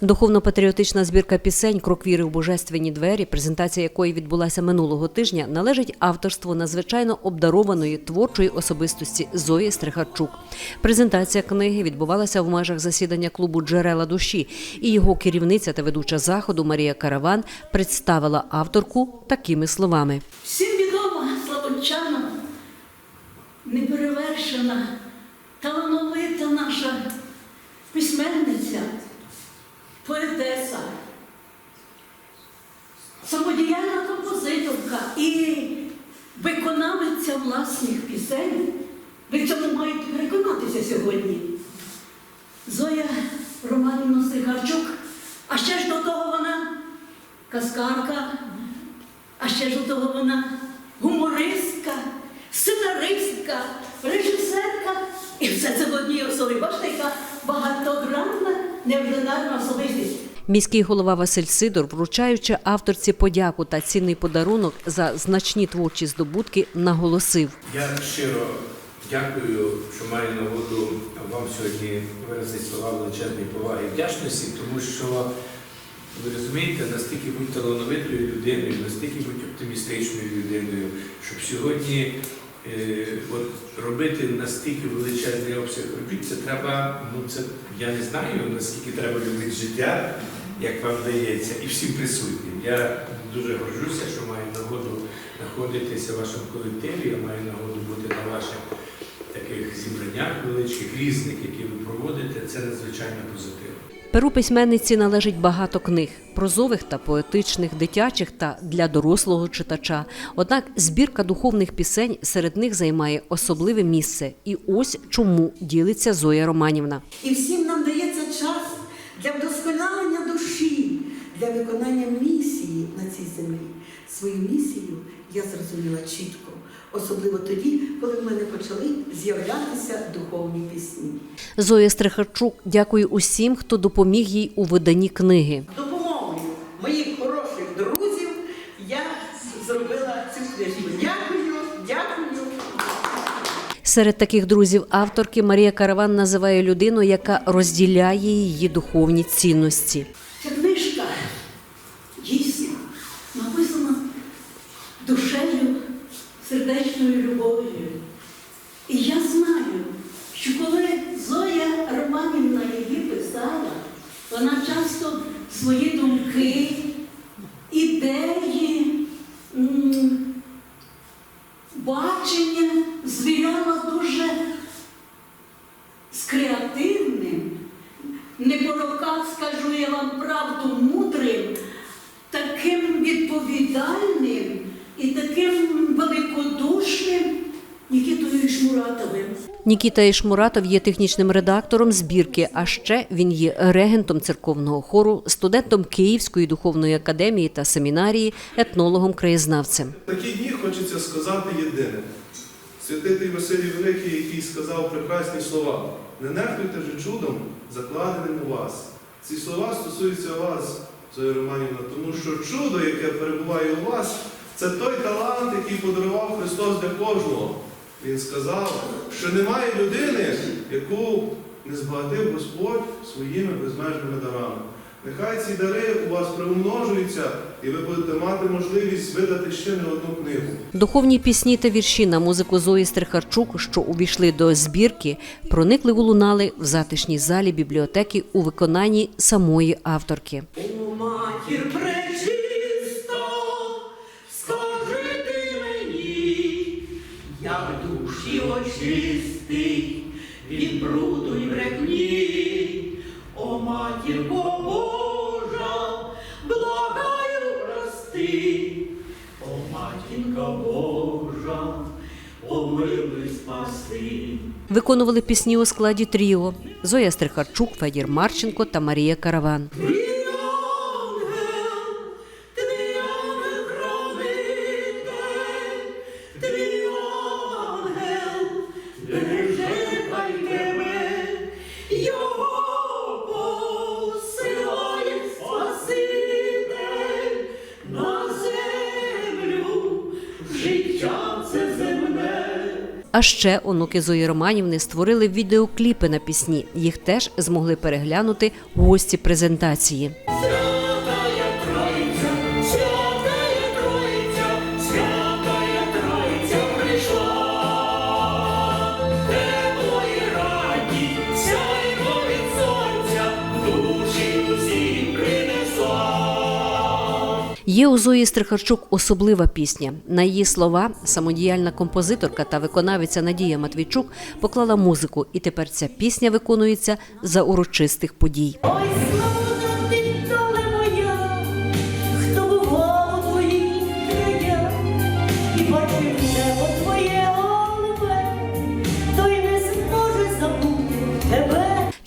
Духовно-патріотична збірка пісень Крок віри в божественні двері, презентація якої відбулася минулого тижня, належить авторству надзвичайно обдарованої творчої особистості Зої Стрихарчук. Презентація книги відбувалася в межах засідання клубу Джерела душі, і його керівниця та ведуча заходу Марія Караван представила авторку такими словами. Всім відома славончанам, неперевершена, талановита наша письменниця, поетеса, самодіяльна композиторка і виконавиця власних пісень. Ви в цьому маєте переконатися сьогодні. Зоя Романівна Стрихарчук, а ще ж до того вона казкарка, а ще ж до того вона гумористка, сценаристка, режисерка. І все це в одній особі. Бачите, яка багатогранна, неординарна особистість. Міський голова Василь Сидор, вручаючи авторці подяку та цінний подарунок за значні творчі здобутки, наголосив. Я щиро дякую, що маю нагоду вам сьогодні виразити слова величезної поваги і вдячності, тому що ви розумієте, настільки бути талановитою людиною, настільки бути оптимістичною людиною, щоб сьогодні от, робити настільки величезний обсяг робіт, це треба, ну це я не знаю, наскільки треба любити життя, як вам вдається, і всім присутнім. Я дуже горжуся, що маю нагоду знаходитися в вашому колективі, я маю нагоду бути на ваших таких зібраннях великих, різних, які ви проводите. Це надзвичайно позитивно. Перу письменниці належить багато книг прозових та поетичних, дитячих та для дорослого читача. Однак збірка духовних пісень серед них займає особливе місце. І ось чому ділиться Зоя Романівна. І всім нам дається час для вдосконалення душі, для виконання місії на цій землі. Свою місію я зрозуміла чітко, особливо тоді, коли в мене почали з'являтися духовні пісні. Зоя Стрихарчук дякує усім, хто допоміг їй у виданні книги. Допомогою моїх хороших друзів я зробила цю книжку. Дякую, дякую. Серед таких друзів авторки Марія Караван називає людину, яка розділяє її духовні цінності. Ця книжка дійсно написана душею, сердечною любов'ю. І я знаю, що коли Зоя Романівна її писала, вона часто свої думки, ідеї, бачення звіряла дуже з креативним, не по роках скажу я вам правду мудрим, таким відповідальним і таким великодушним Нікітою Шмуратовим. Нікіта Ішмуратов є технічним редактором збірки, а ще він є регентом церковного хору, студентом Київської духовної академії та семінарії, етнологом-краєзнавцем. Такі дні хочеться сказати єдине. Святитель Василій Великий, який сказав прекрасні слова. Не нехтуйте же чудом, закладеним у вас. Ці слова стосуються вас, Зоя Романівна, тому що чудо, яке перебуває у вас, це той талант, який подарував Христос для кожного. Він сказав, що немає людини, яку не збагатив Господь своїми безмежними дарами. Нехай ці дари у вас приумножуються, і ви будете мати можливість видати ще не одну книгу. Духовні пісні та вірші на музику Зої Стрихарчук, що увійшли до збірки, проникливо лунали в затишній залі бібліотеки у виконанні самої авторки. О, матірко Божа, благаю прости, о, матінка Божа, помилуй спаси. Виконували пісні у складі тріо Зоя Стрихарчук, Федір Марченко та Марія Караван. Твій А ще онуки Зої Романівни створили відеокліпи на пісні. Їх теж змогли переглянути гості презентації. Є у Зої Стрихарчук особлива пісня. На її слова самодіяльна композиторка та виконавиця Надія Матвійчук поклала музику, і тепер ця пісня виконується за урочистих подій.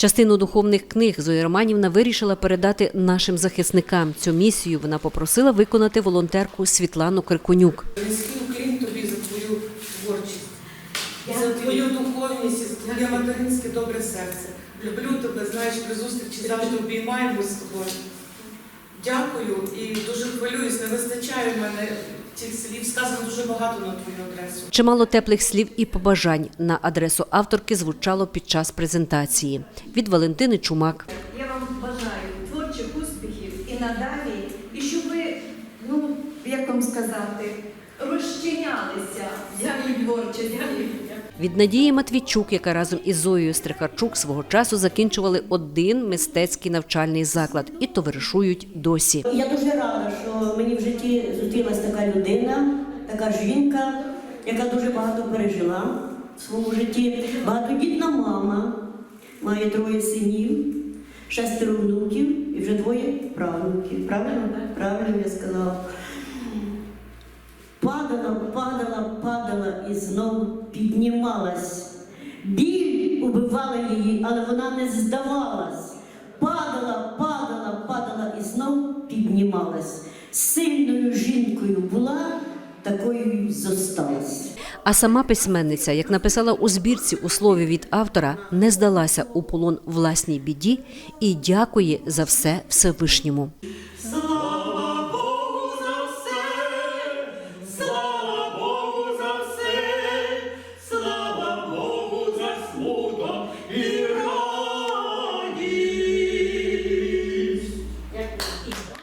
Частину духовних книг Зоя Романівна вирішила передати нашим захисникам. Цю місію вона попросила виконати волонтерку Світлану Криконюк. Низький уклін тобі за твою творчість, за твою духовність, за твоє материнське добре серце. Люблю тебе, знаєш, при зустрічі завжди обіймаємось з тобою. Дякую і дуже хвилююсь, не вистачає мене цих слів. Сказано дуже багато на твою адресу. Чимало теплих слів і побажань на адресу авторки звучало під час презентації. Від Валентини Чумак. Я вам бажаю творчих успіхів і надалі, і щоб ви, ну як вам сказати, розчинялися в цій творчості. Від Надії Матвійчук, яка разом із Зоєю Стрихарчук свого часу закінчували один мистецький навчальний заклад і товаришують досі. Я дуже така жінка, яка дуже багато пережила в своєму житті. Багатодітна мама, має троє синів, шестеро внуків і вже двоє правнуків. Правильно? Правильно я сказала. Падала, падала, падала і знов піднімалась. Біль убивала її, але вона не здавалась. Падала, падала, падала і знов піднімалась. Сильною жінкою була, такою й зосталася. А сама письменниця, як написала у збірці у слові від автора, не здалася у полон власній біді і дякує за все Всевишньому.